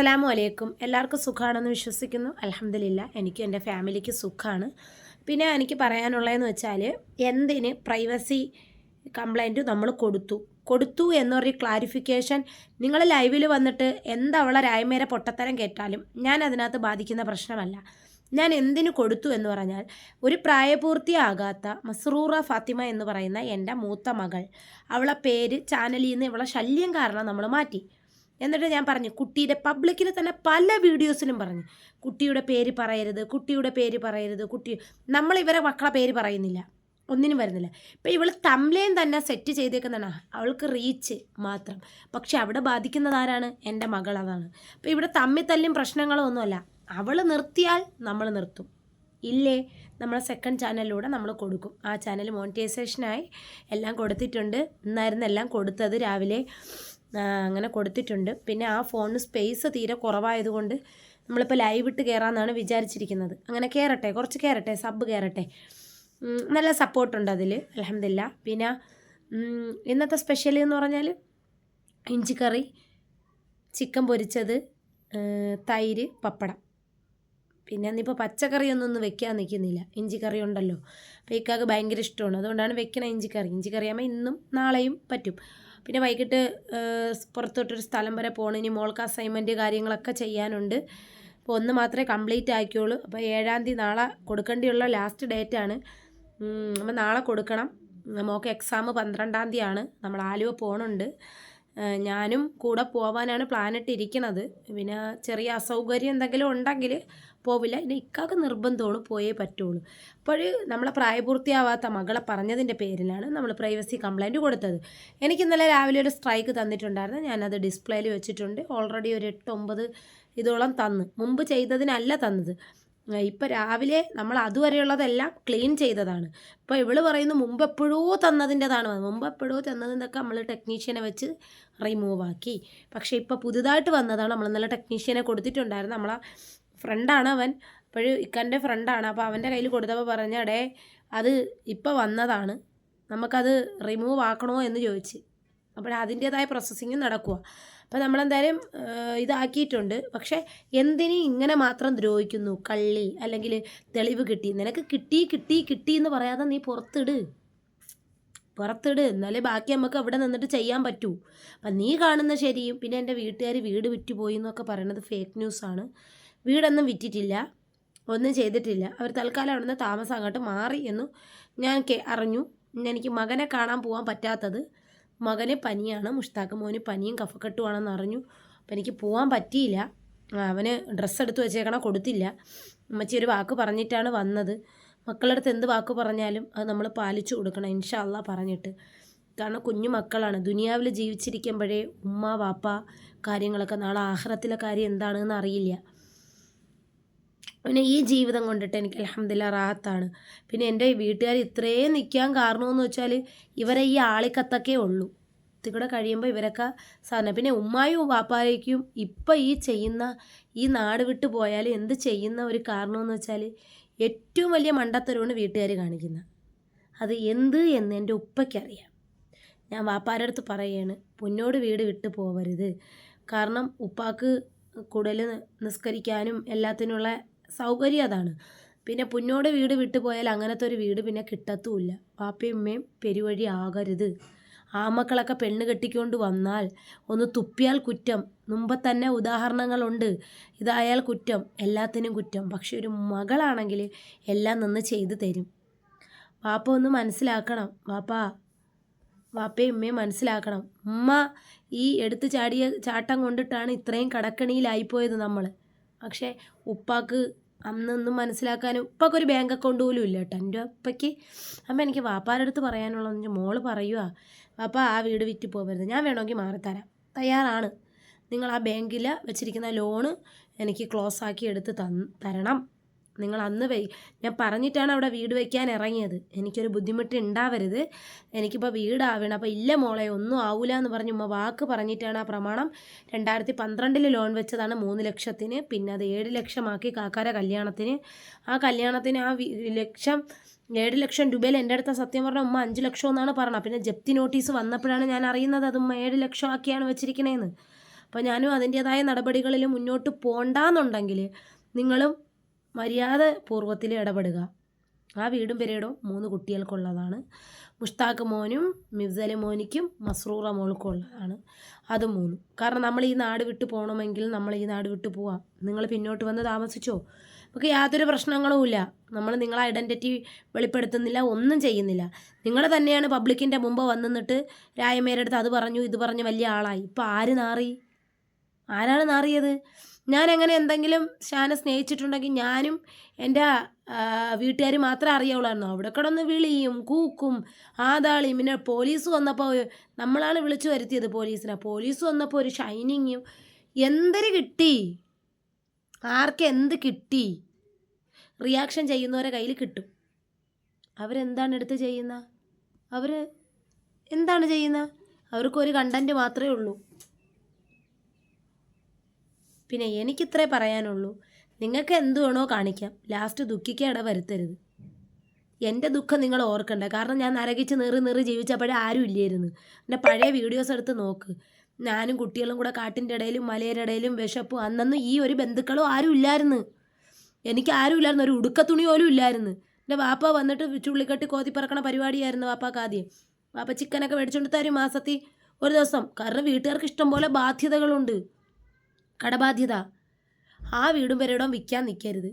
അസ്സലാമു അലൈക്കും. എല്ലാവർക്കും സുഖമാണെന്ന് വിശ്വസിക്കുന്നു. അലഹമില്ല എനിക്ക് എന്റെ ഫാമിലിക്ക് സുഖമാണ് പിന്നെ എനിക്ക് പറയാനുള്ളതെന്ന് വെച്ചാൽ എന്തിന് പ്രൈവസി കംപ്ലൈന്റ് നമ്മൾ കൊടുത്തു? കൊടുത്തു എന്ന് എന്നൊരു ക്ലാരിഫിക്കേഷൻ നിങ്ങൾ ലൈവിൽ വന്നിട്ട് എന്തവളെ രായ്മേരെ പൊട്ടത്തരം കേട്ടാലും ഞാൻ അതിനകത്ത് ബാധിക്കുന്ന പ്രശ്നമല്ല. ഞാൻ എന്തിനു കൊടുത്തു എന്ന് പറഞ്ഞാൽ ഒരു പ്രായപൂർത്തിയാകാത്ത മസ്റൂറ ഫാത്തിമ എന്ന് പറയുന്ന എന്റെ മൂത്ത മകൾ. അവളെ പേര് ചാനലിൽ നിന്ന് ഇവളെ ശല്യം കാരണം നമ്മൾ മാറ്റി. എന്നിട്ട് ഞാൻ പറഞ്ഞു കുട്ടിയുടെ പബ്ലിക്കിൽ തന്നെ പല വീഡിയോസിലും പറഞ്ഞു. കുട്ടിയുടെ പേര് പറയരുത് കുട്ടിയുടെ പേര് പറയരുത് കുട്ടി നമ്മൾ ഇവരെ മക്കളെ പേര് പറയുന്നില്ല. ഒന്നിനും വരുന്നില്ല. ഇപ്പം ഇവൾ തമ്മിലേയും തന്നെ സെറ്റ് ചെയ്തേക്കുന്നതാണ്. അവൾക്ക് റീച്ച് മാത്രം. പക്ഷെ അവിടെ ബാധിക്കുന്നത് ആരാണ്? എന്റെ മകൾ അതാണ്. അപ്പം ഇവിടെ തമ്മിൽ തല്ലും പ്രശ്നങ്ങളോ ഒന്നുമല്ല. അവൾ നിർത്തിയാൽ നമ്മൾ നിർത്തും. ഇല്ലേ? നമ്മൾ സെക്കൻഡ് ചാനലിലൂടെ നമ്മൾ കൊടുക്കും. ആ ചാനൽ മോണിറ്റൈസേഷനായി എല്ലാം കൊടുത്തിട്ടുണ്ട്. ഇന്നായിരുന്നു എല്ലാം കൊടുത്തത് രാവിലെ. അങ്ങനെ കൊടുത്തിട്ടുണ്ട്. പിന്നെ ആ ഫോണിന് സ്പേസ് തീരെ കുറവായതുകൊണ്ട് നമ്മളിപ്പോൾ ലൈവ് ഇട്ട് കയറാമെന്നാണ് വിചാരിച്ചിരിക്കുന്നത്. അങ്ങനെ കയറട്ടെ കുറച്ച് കയറട്ടെ സബ് കയറട്ടെ നല്ല സപ്പോർട്ടുണ്ട് അതിൽ അലഹമില്ല പിന്നെ ഇന്നത്തെ സ്പെഷ്യൽ എന്ന് പറഞ്ഞാൽ ഇഞ്ചിക്കറി ചിക്കൻ പൊരിച്ചത് തൈര് പപ്പടം. പിന്നെ ഇന്നിപ്പോൾ പച്ചക്കറിയൊന്നും ഒന്നും വെക്കാൻ നിൽക്കുന്നില്ല ഇഞ്ചിക്കറി ഉണ്ടല്ലോ. അപ്പോൾ ഇക്കാക്ക് ഭയങ്കര ഇഷ്ടമാണ്. അതുകൊണ്ടാണ് വെക്കണ ഇഞ്ചിക്കറി. ഇഞ്ചിക്കറി ആകുമ്പോൾ ഇന്നും നാളെയും പറ്റും. പിന്നെ വൈകിട്ട് പുറത്തോട്ടൊരു സ്ഥലം വരെ പോകണം ഇനി മോൾക്ക് അസൈൻമെന്റ് കാര്യങ്ങളൊക്കെ ചെയ്യാനുണ്ട്. അപ്പോൾ ഒന്ന് മാത്രമേ കംപ്ലീറ്റ് ആക്കിയുള്ളൂ അപ്പോൾ ഏഴാം തീയതി നാളെ കൊടുക്കേണ്ടിയുള്ള ലാസ്റ്റ് ഡേറ്റ് ആണ്. അപ്പോൾ നാളെ കൊടുക്കണം. മോൾക്ക് എക്സാം പന്ത്രണ്ടാം തീയതിയാണ്. നമ്മൾ ആലുവ പോകണുണ്ട് ഞാനും കൂടെ പോവാനാണ് പ്ലാനിട്ടിരിക്കണത് പിന്നെ ചെറിയ അസൗകര്യം എന്തെങ്കിലും ഉണ്ടെങ്കിൽ പോവില്ല. ഇനി ഇക്കാക്ക് നിർബന്ധമാണ് പോയേ പറ്റുള്ളൂ. അപ്പോൾ നമ്മളെ പ്രായപൂർത്തിയാവാത്ത മകളെ പറഞ്ഞതിന്റെ പേരിലാണ് നമ്മൾ പ്രൈവസി കംപ്ലൈന്റ് കൊടുത്തത്. എനിക്ക് ഇന്നലെ രാവിലെ ഒരു സ്ട്രൈക്ക് തന്നിട്ടുണ്ടായിരുന്നു. ഞാനത് ഡിസ്പ്ലേയിൽ വെച്ചിട്ടുണ്ട്. ഓൾറെഡി ഒരു എട്ട് ഒമ്പത് ഇതോളം തന്നു. മുമ്പ് ചെയ്തതിനല്ല തന്നത്. ഇപ്പം രാവിലെ നമ്മൾ അതുവരെയുള്ളതെല്ലാം ക്ലീൻ ചെയ്തതാണ്. ഇപ്പോൾ ഇവൾ പറയുന്നു മുമ്പ് എപ്പോഴോ തന്നതിന്റെതാണ്. മുമ്പ് എപ്പോഴോ തന്നതിന്റെയൊക്കെ നമ്മൾ ടെക്നീഷ്യനെ വെച്ച് റിമൂവ് ആക്കി. പക്ഷേ ഇപ്പോൾ പുതുതായിട്ട് വന്നതാണ്. നമ്മൾ നല്ല ടെക്നീഷ്യനെ കൊടുത്തിട്ടുണ്ടായിരുന്നു. നമ്മളെ ഫ്രണ്ടാണ് അവൻ. അപ്പോഴും ഇക്കന്റെ ഫ്രണ്ടാണ്. അപ്പോൾ അവന്റെ കയ്യിൽ കൊടുത്തപ്പോൾ പറഞ്ഞടേ അത് ഇപ്പോൾ വന്നതാണ്. നമുക്കത് റിമൂവ് ആക്കണോ? എന്ന് ചോദിച്ച്. അപ്പോൾ അതിന്റേതായ പ്രോസസ്സിങ് നടക്കുക അപ്പോൾ നമ്മളെന്തായാലും ഇതാക്കിയിട്ടുണ്ട്. പക്ഷേ എന്തിനി ഇങ്ങനെ മാത്രം ദ്രോഹിക്കുന്നു? കള്ളി അല്ലെങ്കിൽ തെളിവ് കിട്ടി. നിനക്ക് കിട്ടി കിട്ടി കിട്ടി എന്ന് പറയാതെ നീ പുറത്തിട്. പുറത്തിട്. എന്നാലേ ബാക്കി നമുക്ക് അവിടെ നിന്നിട്ട് ചെയ്യാൻ പറ്റൂ. അപ്പം നീ കാണുന്ന ശരിയും. പിന്നെ എന്റെ വീട്ടുകാർ വീട് വിറ്റുപോയി എന്നൊക്കെ പറയണത് ഫേക്ക് ന്യൂസാണ് വീടൊന്നും വിറ്റിട്ടില്ല. ഒന്നും ചെയ്തിട്ടില്ല. അവർ തൽക്കാലം അവിടുന്ന് താമസം അങ്ങോട്ട് മാറി എന്ന് ഞാൻ അറിഞ്ഞു. എനിക്ക് മകനെ കാണാൻ പോകാൻ പറ്റാത്തത്. മകന് പനിയാണ് മുഷ്താഖ് മോന് പനിയും കഫക്കെട്ടുമാണെന്ന് അറിഞ്ഞു അപ്പം എനിക്ക് പോകാൻ പറ്റിയില്ല. അവന് ഡ്രസ്സ് എടുത്ത് വെച്ചേക്കണ കൊടുത്തില്ല. അമ്മച്ചി ഒരു വാക്ക് പറഞ്ഞിട്ടാണ് വന്നത്. മക്കളുടെ അടുത്ത് എന്ത് വാക്ക് പറഞ്ഞാലും അത് നമ്മൾ പാലിച്ചു കൊടുക്കണം ഇൻഷാല്ല പറഞ്ഞിട്ട്. കാരണം കുഞ്ഞു മക്കളാണ്. ദുനിയാവിൽ ജീവിച്ചിരിക്കുമ്പോഴേ ഉമ്മ വാപ്പ കാര്യങ്ങളൊക്കെ നാളെ ആഹ്റത്തിലെ കാര്യം എന്താണെന്ന് അറിയില്ല. പിന്നെ ഈ ജീവിതം കൊണ്ടിട്ട് എനിക്ക് അലഹമ്മദില്ല റാഹത്താണ്. പിന്നെ എന്റെ വീട്ടുകാർ ഇത്രയും നിൽക്കാൻ കാരണമെന്ന് വെച്ചാൽ ഇവരെ ഈ ആളിക്കത്തൊക്കെ ഉള്ളൂ. ഇത്തിക്കൂടെ കഴിയുമ്പോൾ ഇവരൊക്കെ സാധനം പിന്നെ ഉമ്മായും വാപ്പാലേക്കും ഇപ്പം ഈ ചെയ്യുന്ന ഈ നാട് വിട്ട് പോയാൽ എന്ത് ചെയ്യുന്ന ഒരു കാരണമെന്ന് വെച്ചാൽ ഏറ്റവും വലിയ മണ്ടത്തരമാണ് വീട്ടുകാർ കാണിക്കുന്നത്. അത് എന്ത് എന്ന് എന്റെ ഉപ്പയ്ക്കറിയാം. ഞാൻ വാപ്പാരുടെ അടുത്ത് പറയുകയാണ് പൊന്നോട് വീട് വിട്ട് പോവരുത്. കാരണം ഉപ്പാക്ക് കൂടുതൽ നിസ്കരിക്കാനും എല്ലാത്തിനുള്ള സൗകര്യം അതാണ്. പിന്നെ പുന്നോട് വീട് വിട്ടു പോയാൽ അങ്ങനത്തെ ഒരു വീട് പിന്നെ കിട്ടത്തുമില്ല. വാപ്പയും ഉമ്മയും പെരുവഴി ആകരുത്. ആമക്കളൊക്കെ പെണ്ണ് കെട്ടിക്കൊണ്ട് വന്നാൽ ഒന്ന് തുപ്പിയാൽ കുറ്റം. മുമ്പ് തന്നെ ഉദാഹരണങ്ങളുണ്ട്. ഇതായാൽ കുറ്റം. എല്ലാത്തിനും കുറ്റം. പക്ഷെ ഒരു മകളാണെങ്കിൽ എല്ലാം നിന്ന് ചെയ്തു തരും. വാപ്പ ഒന്ന് മനസ്സിലാക്കണം. വാപ്പാ വാപ്പയും ഉമ്മയും മനസ്സിലാക്കണം. ഉമ്മ ഈ എടുത്തു ചാടിയ ചാട്ടം കൊണ്ടിട്ടാണ് ഇത്രയും കടക്കണിയിലായിപ്പോയത് നമ്മൾ. പക്ഷേ ഉപ്പാക്ക് അന്നൊന്നും മനസ്സിലാക്കാനും ഉപ്പാക്ക് ഒരു ബാങ്ക് അക്കൗണ്ട് പോലും ഇല്ല കേട്ടോ എന്റെ ഉപ്പയ്ക്ക് അമ്മ എനിക്ക് വാപ്പാരടുത്ത് അടുത്ത് വെച്ചാൽ മോൾ പറയുക വാപ്പ ആ വീട് വിറ്റ് പോകരുത് ഞാൻ വേണമെങ്കിൽ മാറിത്തരാം. തയ്യാറാണ്. നിങ്ങൾ ആ ബാങ്കിൽ വെച്ചിരിക്കുന്ന ലോണ് എനിക്ക് ക്ലോസ് ആക്കി എടുത്ത് തരണം. നിങ്ങൾ അന്ന് വൈ ഞാൻ പറഞ്ഞിട്ടാണ് അവിടെ വീട് വയ്ക്കാൻ ഇറങ്ങിയത്. എനിക്കൊരു ബുദ്ധിമുട്ട് ഉണ്ടാവരുത് എനിക്കിപ്പോൾ വീടാവണം. അപ്പോൾ ഇല്ല മോളെ ഒന്നും ആവില്ല എന്ന് പറഞ്ഞ് ഉമ്മ വാക്ക് പറഞ്ഞിട്ടാണ് ആ പ്രമാണം. രണ്ടായിരത്തി പന്ത്രണ്ടിൽ ലോൺ വെച്ചതാണ് മൂന്ന് ലക്ഷത്തിന്. പിന്നെ അത് ഏഴ് ലക്ഷമാക്കി കാക്കാര കല്യാണത്തിന്. ആ കല്യാണത്തിന് ആ ലക്ഷം ഏഴ് ലക്ഷം രൂപയിൽ എന്റെ അടുത്ത സത്യം പറഞ്ഞ ഉമ്മ അഞ്ച് ലക്ഷം എന്നാണ് പറഞ്ഞത്. പിന്നെ ജപ്തി നോട്ടീസ് വന്നപ്പോഴാണ് ഞാൻ അറിയുന്നത് അത് ഉമ്മ ഏഴ് ലക്ഷം ആക്കിയാണ് വെച്ചിരിക്കണേന്ന്. അപ്പോൾ ഞാനും അതിന്റേതായ നടപടികളിൽ മുന്നോട്ട് പോകണ്ടെന്നുണ്ടെങ്കിൽ നിങ്ങളും മര്യാദ പൂർവത്തിൽ ഇടപെടുക. ആ വീടും പെരേടും മൂന്ന് കുട്ടികൾക്കുള്ളതാണ്. മുഷ്താഖ് മോനും മിഫ്സൽ മോനിക്കും മസ്രൂറ മോൾക്കും ഉള്ളതാണ് അത് മൂന്ന്. കാരണം നമ്മൾ ഈ നാട് വിട്ട് പോകണമെങ്കിൽ നമ്മൾ ഈ നാട് വിട്ട് പോവാം. നിങ്ങൾ പിന്നോട്ട് വന്ന് താമസിച്ചോ? നമുക്ക് യാതൊരു പ്രശ്നങ്ങളുമില്ല നമ്മൾ നിങ്ങളെ ഐഡന്റിറ്റി വെളിപ്പെടുത്തുന്നില്ല ഒന്നും ചെയ്യുന്നില്ല. നിങ്ങൾ തന്നെയാണ് പബ്ലിക്കിന്റെ മുമ്പ് വന്നിട്ട് രായമേരെടുത്ത് അത് പറഞ്ഞു ഇത് പറഞ്ഞു വലിയ ആളായി. ഇപ്പോൾ ആര് നാറി? ആരാണ് നാറിയത്? ഞാൻ അങ്ങനെ എന്തെങ്കിലും ഷാനെ സ്നേഹിച്ചിട്ടുണ്ടെങ്കിൽ ഞാനും എന്റെ വീട്ടുകാർ മാത്രമേ അറിയാവുള്ളായിരുന്നു അവിടെ കിടന്ന് വിളിയും കൂക്കും ആതാളിയും പിന്നെ പോലീസ് വന്നപ്പോൾ നമ്മളാണ് വിളിച്ചു വരുത്തിയത് പോലീസിനെ. പോലീസ് വന്നപ്പോൾ ഒരു ഷൈനിങ്ങും എന്തൊരു കിട്ടി? ആർക്ക് എന്ത് കിട്ടി? റിയാക്ഷൻ ചെയ്യുന്നവരെ കയ്യിൽ കിട്ടും. അവരെന്താണ് എടുത്ത് ചെയ്യുന്ന? അവർ എന്താണ് ചെയ്യുന്ന? അവർക്കൊരു കണ്ടന്റ് മാത്രമേ ഉള്ളൂ. പിന്നെ എനിക്കിത്രേ പറയാനുള്ളൂ. നിങ്ങൾക്ക് എന്ത് വേണോ കാണിക്കാം. ലാസ്റ്റ് ദുഃഖിക്കാൻ ഇട വരുത്തരുത്. എന്റെ ദുഃഖം നിങ്ങൾ ഓർക്കണ്ട. കാരണം ഞാൻ നരകിച്ച് നീറി നീറി ജീവിച്ചപ്പോഴേ ആരും ഇല്ലായിരുന്നു. എന്റെ പഴയ വീഡിയോസ് എടുത്ത് നോക്ക്. ഞാനും കുട്ടികളും കൂടെ കാട്ടിന്റെ ഇടയിലും മലയുടെ ഇടയിലും വിശപ്പും അന്നൊന്നും ഈ ഒരു ബന്ധുക്കളും ആരും ഇല്ലായിരുന്നു. എനിക്ക് ആരും ഇല്ലായിരുന്നു. ഒരു ഉടുക്കത്തുണി പോലും ഇല്ലായിരുന്നു. എന്റെ വാപ്പ വന്നിട്ട് ചുള്ളിക്കെട്ടി കോതി പറക്കണ പരിപാടിയായിരുന്നു വാപ്പാക്ക് ആദ്യം. വാപ്പ ചിക്കനൊക്കെ മേടിച്ചുകൊണ്ട് തരും മാസത്തിൽ ഒരു ദിവസം. കാരണം വീട്ടുകാർക്ക് ഇഷ്ടം പോലെ ബാധ്യതകളുണ്ട്. കടബാധ്യത. ആ വീടും പെരയിടവും വിൽക്കാൻ നിൽക്കരുത്.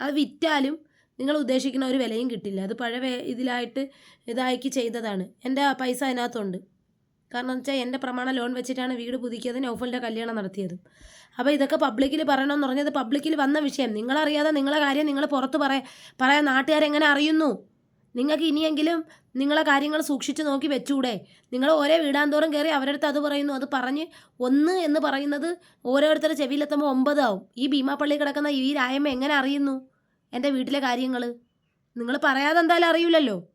അത് വിറ്റാലും നിങ്ങൾ ഉദ്ദേശിക്കുന്ന ഒരു വിലയും കിട്ടില്ല. അത് പഴയ ഇതിലായിട്ട് ഇതാക്കി ചെയ്തതാണ്. എന്റെ പൈസ അതിനകത്തുണ്ട്. കാരണം എന്ന് വെച്ചാൽ എന്റെ പ്രമാണ ലോൺ വെച്ചിട്ടാണ് വീട് പുതുക്കിയത് നൗഫലിന്റെ കല്യാണം നടത്തിയത്. അപ്പോൾ ഇതൊക്കെ പബ്ലിക്കിൽ പറയണമെന്ന് പറഞ്ഞത് പബ്ലിക്കിൽ വന്ന വിഷയം. നിങ്ങളറിയാതെ നിങ്ങളെ കാര്യം നിങ്ങൾ പുറത്ത് പറയാ പറയാൻ നാട്ടുകാരെങ്ങനെ അറിയുന്നു? നിങ്ങൾക്ക് ഇനിയെങ്കിലും നിങ്ങളെ കാര്യങ്ങൾ സൂക്ഷിച്ച് നോക്കി വെച്ചൂടെ? നിങ്ങൾ ഓരോ വീടാന്തോറും കയറി അവരുടെ അടുത്ത് അത് പറയുന്നു. അത് പറഞ്ഞ് ഒന്ന് എന്ന് പറയുന്നത് ഓരോരുത്തരുടെ ചെവിയിലെത്തുമ്പോൾ ഒമ്പതാവും ഈ ഭീമാപ്പള്ളി കിടക്കുന്ന ഈ രായമ്മ എങ്ങനെ അറിയുന്നു എന്റെ വീട്ടിലെ കാര്യങ്ങൾ? നിങ്ങൾ പറയാതെ എന്തായാലും അറിയില്ലല്ലോ.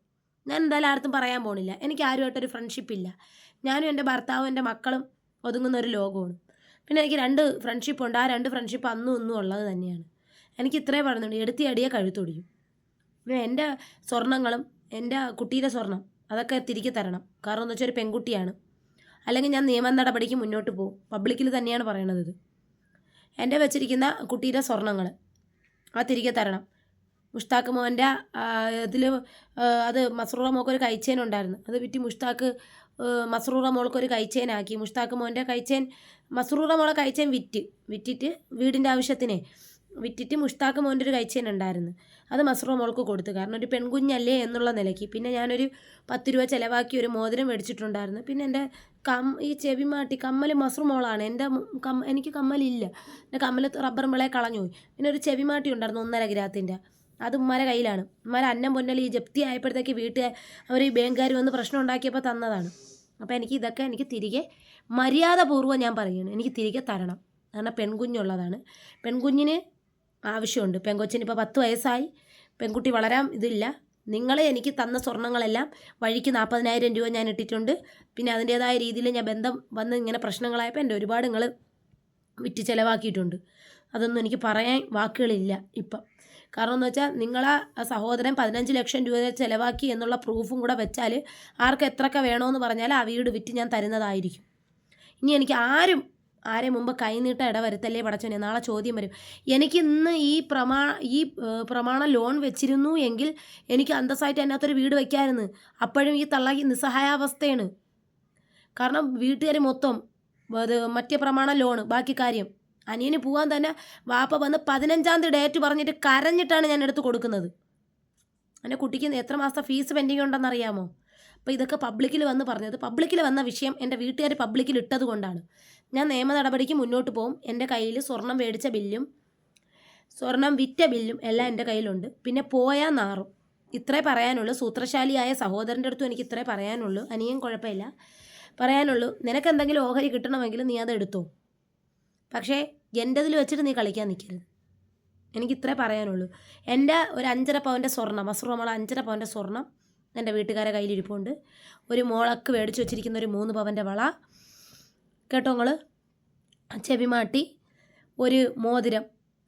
ഞാൻ എന്തായാലും ആർത്തും പറയാൻ പോണില്ല. എനിക്ക് ആരുമായിട്ടൊരു ഫ്രണ്ട്ഷിപ്പ് ഇല്ല. ഞാനും എന്റെ ഭർത്താവും എന്റെ മക്കളും ഒതുങ്ങുന്ന ഒരു ലോകമാണ്. പിന്നെ എനിക്ക് രണ്ട് ഫ്രണ്ട്ഷിപ്പ് ഉണ്ട്. ആ രണ്ട് ഫ്രണ്ട്ഷിപ്പ് അന്നും ഇന്നും ഉള്ളത് തന്നെയാണ്. എനിക്ക് ഇത്രേ പറയുന്നുണ്ട് എടുത്തി അടിയെ കഴുത്തൊടിയും. പിന്നെ എന്റെ സ്വർണങ്ങളും എന്റെ കുട്ടിയുടെ സ്വർണം അതൊക്കെ തിരികെ തരണം. കാരണം എന്ന് വെച്ചാൽ ഒരു പെൺകുട്ടിയാണ്. അല്ലെങ്കിൽ ഞാൻ നിയമ നടപടിക്ക് മുന്നോട്ട് പോകും. പബ്ലിക്കിൽ തന്നെയാണ് പറയണത് ഇത്. എന്റെ വെച്ചിരിക്കുന്ന കുട്ടിയുടെ സ്വർണങ്ങൾ ആ തിരികെ തരണം. മുഷ്താഖ് മോന്റെ ഇതിൽ അത് മസ്രൂറ മോൾക്ക് ഒരു കൈച്ചേൻ ഉണ്ടായിരുന്നു. അത് വിറ്റ് മുഷ്താഖ് മസ്റൂറ മോൾക്ക് ഒരു കൈച്ചേനാക്കി മുഷ്താഖ് മോന്റെ കൈച്ചേൻ മസ്രൂറ മോളെ കൈച്ചേൻ വിറ്റ്. വിറ്റിട്ട് വീടിന്റെ ആവശ്യത്തിനെ വിറ്റിട്ട് മുഷ്താഖ് മോന്റെ ഒരു കൈച്ചേൻ ഉണ്ടായിരുന്നു. അത് മസ്റോ മോൾക്ക് കൊടുത്തു. കാരണം ഒരു പെൺകുഞ്ഞല്ലേ എന്നുള്ള നിലയ്ക്ക്. പിന്നെ ഞാനൊരു പത്ത് രൂപ ചിലവാക്കി ഒരു മോതിരം മേടിച്ചിട്ടുണ്ടായിരുന്നു. പിന്നെ എന്റെ കം ഈ ചെവിമാട്ടി കമ്മൽ മസ്രു മോളാണ്. എന്റെ കം എനിക്ക് കമ്മലില്ല. എന്റെ കമ്മൽ റബ്ബർ വിളയെ കളഞ്ഞു പിന്നെ ഒരു ചെവിമാട്ടി ഉണ്ടായിരുന്നു ഒന്നര ഗ്രാത്തിന്റെ. അത് ഉമ്മാരെ കയ്യിലാണ്. ഉമ്മാരെ അന്നം പൊന്നൽ ഈ ജപ്തി ആയപ്പോഴത്തേക്ക് വീട്ടുകാർ അവർ ഈ ബാങ്കുകാർ വന്ന് പ്രശ്നം ഉണ്ടാക്കിയപ്പോൾ തന്നതാണ്. അപ്പോൾ എനിക്ക് ഇതൊക്കെ എനിക്ക് തിരികെ മര്യാദപൂർവം ഞാൻ പറയുകയാണ്. എനിക്ക് തിരികെ തരണം. കാരണം പെൺകുഞ്ഞുള്ളതാണ്. പെൺകുഞ്ഞിന് ആവശ്യമുണ്ട്. പെങ്കൊച്ചിന് ഇപ്പോൾ പത്ത് വയസ്സായി. പെൺകുട്ടി വളരാൻ ഇതില്ല. നിങ്ങൾ എനിക്ക് തന്ന സ്വർണങ്ങളെല്ലാം വഴിക്ക് നാൽപ്പതിനായിരം രൂപ ഞാൻ ഇട്ടിട്ടുണ്ട്. പിന്നെ അതിന്റേതായ രീതിയിൽ ഞാൻ ബന്ധം വന്ന് ഇങ്ങനെ പ്രശ്നങ്ങളായപ്പോൾ എന്റെ ഒരുപാട് നിങ്ങൾ വിറ്റ് ചിലവാക്കിയിട്ടുണ്ട്. അതൊന്നും എനിക്ക് പറയാൻ വാക്കുകളില്ല ഇപ്പം. കാരണം എന്ന് വെച്ചാൽ നിങ്ങളെ സഹോദരൻ പതിനഞ്ച് ലക്ഷം രൂപ ചിലവാക്കി എന്നുള്ള പ്രൂഫും കൂടെ വെച്ചാൽ ആർക്ക് എത്രയൊക്കെ വേണമെന്ന് പറഞ്ഞാൽ ആ വീട് വിറ്റ് ഞാൻ തരുന്നതായിരിക്കും. ഇനി എനിക്ക് ആരും ആരെ മുമ്പ് കൈനീട്ട ഇടവരുത്തല്ലേ പടച്ചോനെ? നാളെ ചോദ്യം വരും. എനിക്ക് ഇന്ന് ഈ പ്രമാ ഈ പ്രമാണ ലോൺ വെച്ചിരുന്നു എങ്കിൽ എനിക്ക് അന്തസ്സായിട്ട് അതിനകത്തൊരു വീട് വയ്ക്കാമായിരുന്നു അപ്പോഴും ഈ തള്ളാക്കി നിസ്സഹായാവസ്ഥയാണ്. കാരണം വീട്ടുകാർ മൊത്തം അത് മറ്റേ പ്രമാണ ലോണ് ബാക്കി കാര്യം. അനിയന് പോകാൻ തന്നെ വാപ്പ വന്ന് പതിനഞ്ചാം തീയതി ഡേറ്റ് പറഞ്ഞിട്ട് കരഞ്ഞിട്ടാണ് ഞാൻ എടുത്ത് കൊടുക്കുന്നത്. എന്റെ കുട്ടിക്ക് എത്ര മാസത്തെ ഫീസ് പെൻഡിങ് ഉണ്ടെന്ന് അറിയാമോ അപ്പോൾ ഇതൊക്കെ പബ്ലിക്കിൽ വന്ന് പറഞ്ഞത്. പബ്ലിക്കിൽ വന്ന വിഷയം എന്റെ വീട്ടുകാർ പബ്ലിക്കിൽ ഇട്ടത് കൊണ്ടാണ്. ഞാൻ നിയമ നടപടിക്ക് മുന്നോട്ട് പോകും എന്റെ കയ്യിൽ സ്വർണം മേടിച്ച ബില്ലും സ്വർണം വിറ്റ ബില്ലും എല്ലാം എന്റെ കയ്യിലുണ്ട്. പിന്നെ പോയാൽ നാറും. ഇത്രേ പറയാനുള്ളൂ. സൂത്രശാലിയായ സഹോദരന്റെ അടുത്തും എനിക്ക് ഇത്രേ പറയാനുള്ളൂ. അനിയൻ കുഴപ്പമില്ല. പറയാനുള്ളൂ നിനക്ക് എന്തെങ്കിലും ഓഹരി കിട്ടണമെങ്കിൽ നീ അത് എടുത്തോ. പക്ഷേ എന്റെതിൽ വെച്ചിട്ട് നീ കളിക്കാൻ നിൽക്കരുത്. എനിക്ക് ഇത്രേ പറയാനുള്ളൂ. എന്റെ ഒരു അഞ്ചര പവന്റെ സ്വർണം അസുറമുള്ള അഞ്ചര പവന്റെ സ്വർണം എന്റെ വീട്ടുകാരെ കയ്യിലിരിപ്പുണ്ട് ഒരു മോളക്ക് മേടിച്ച് വെച്ചിരിക്കുന്ന ഒരു മൂന്ന് പവന്റെ വള കേട്ടോ നിങ്ങൾ ചെവി മാട്ടി ഒരു മോതിരം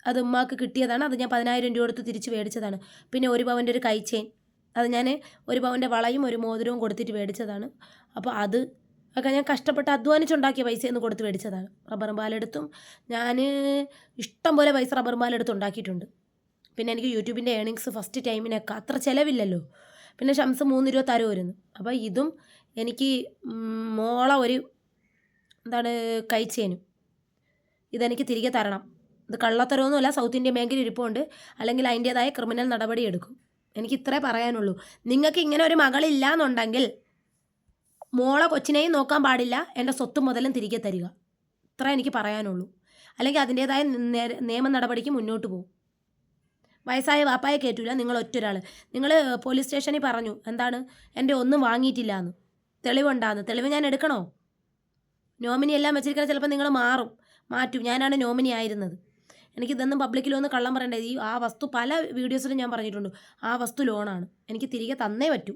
അത് ഉമ്മാക്ക് കിട്ടിയതാണ്. അത് ഞാൻ പതിനായിരം രൂപ കൊടുത്ത് തിരിച്ച് മേടിച്ചതാണ്. പിന്നെ ഒരു പവന്റെ ഒരു കൈച്ചെയിൻ അത് ഞാൻ ഒരു പവന്റെ വളയും ഒരു മോതിരവും കൊടുത്തിട്ട് മേടിച്ചതാണ്. അപ്പോൾ അത് ഒക്കെ ഞാൻ കഷ്ടപ്പെട്ട് അധ്വാനിച്ചുണ്ടാക്കിയ പൈസയൊന്ന് കൊടുത്ത് മേടിച്ചതാണ്. റബ്ബറും പാലെടുത്തും ഞാൻ ഇഷ്ടം പോലെ പൈസ റബ്ബറും പാലെടുത്ത് ഉണ്ടാക്കിയിട്ടുണ്ട്. പിന്നെ എനിക്ക് യൂട്യൂബിന്റെ ഏണിങ്സ് ഫസ്റ്റ് ടൈമിനൊക്കെ അത്ര ചിലവില്ലല്ലോ. പിന്നെ ഷംസ് മൂന്ന് രൂപ തരുമായിരുന്നു അപ്പോൾ ഇതും എനിക്ക് മോളെ ഒരു എന്താണ് കഴിച്ചേനും. ഇതെനിക്ക് തിരികെ തരണം. ഇത് കള്ളത്തരമൊന്നുമല്ല സൗത്ത് ഇന്ത്യൻ ബാങ്കിൽ ഇരിപ്പുണ്ട്. അല്ലെങ്കിൽ അതിന്റേതായ ക്രിമിനൽ നടപടി എടുക്കും. എനിക്ക് ഇത്രേ പറയാനുള്ളൂ. നിങ്ങൾക്ക് ഇങ്ങനെ ഒരു മകളില്ല എന്നുണ്ടെങ്കിൽ മോളെ കൊച്ചിനെയും നോക്കാൻ പാടില്ല. എന്റെ സ്വത്തും മുതലും തിരികെ തരിക. ഇത്ര എനിക്ക് പറയാനുള്ളൂ. അല്ലെങ്കിൽ അതിന്റേതായ നിയമ നടപടിക്ക് മുന്നോട്ട് പോകും വയസ്സായ വാപ്പായെ കയറ്റൂല നിങ്ങൾ ഒറ്റൊരാൾ നിങ്ങൾ പോലീസ് സ്റ്റേഷനിൽ പറഞ്ഞു എന്താണ്? എന്റെ ഒന്നും വാങ്ങിയിട്ടില്ല എന്ന് തെളിവുണ്ടാന്ന്. തെളിവ് ഞാൻ എടുക്കണോ? നോമിനി എല്ലാം വെച്ചിരിക്കുന്ന ചിലപ്പോൾ നിങ്ങൾ മാറും. മാറ്റും. ഞാനാണ് നോമിനി ആയിരുന്നത്. എനിക്ക് ഇതൊന്നും പബ്ലിക്കിലൊന്നും കള്ളം പറയേണ്ടത് ഈ ആ വസ്തു പല വീഡിയോസിലും ഞാൻ പറഞ്ഞിട്ടുണ്ട്. ആ വസ്തു ലോണാണ് എനിക്ക് തിരികെ തന്നേ പറ്റൂ.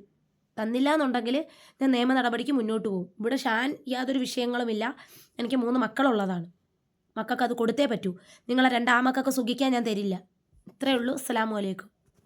തന്നില്ല എന്നുണ്ടെങ്കിൽ ഞാൻ നിയമ നടപടിക്ക് മുന്നോട്ട് പോകും. ഇവിടെ ഷാൻ യാതൊരു വിഷയങ്ങളുമില്ല എനിക്ക് മൂന്ന് മക്കളുള്ളതാണ്. മക്കൾക്ക് അത് കൊടുത്തേ പറ്റൂ. നിങ്ങളെ രണ്ടാമക്കൊക്കെ സുഖിക്കാൻ ഞാൻ തരില്ല. ഇത്രയേ ഉള്ളൂ. അസ്സലാമു അലൈക്കും.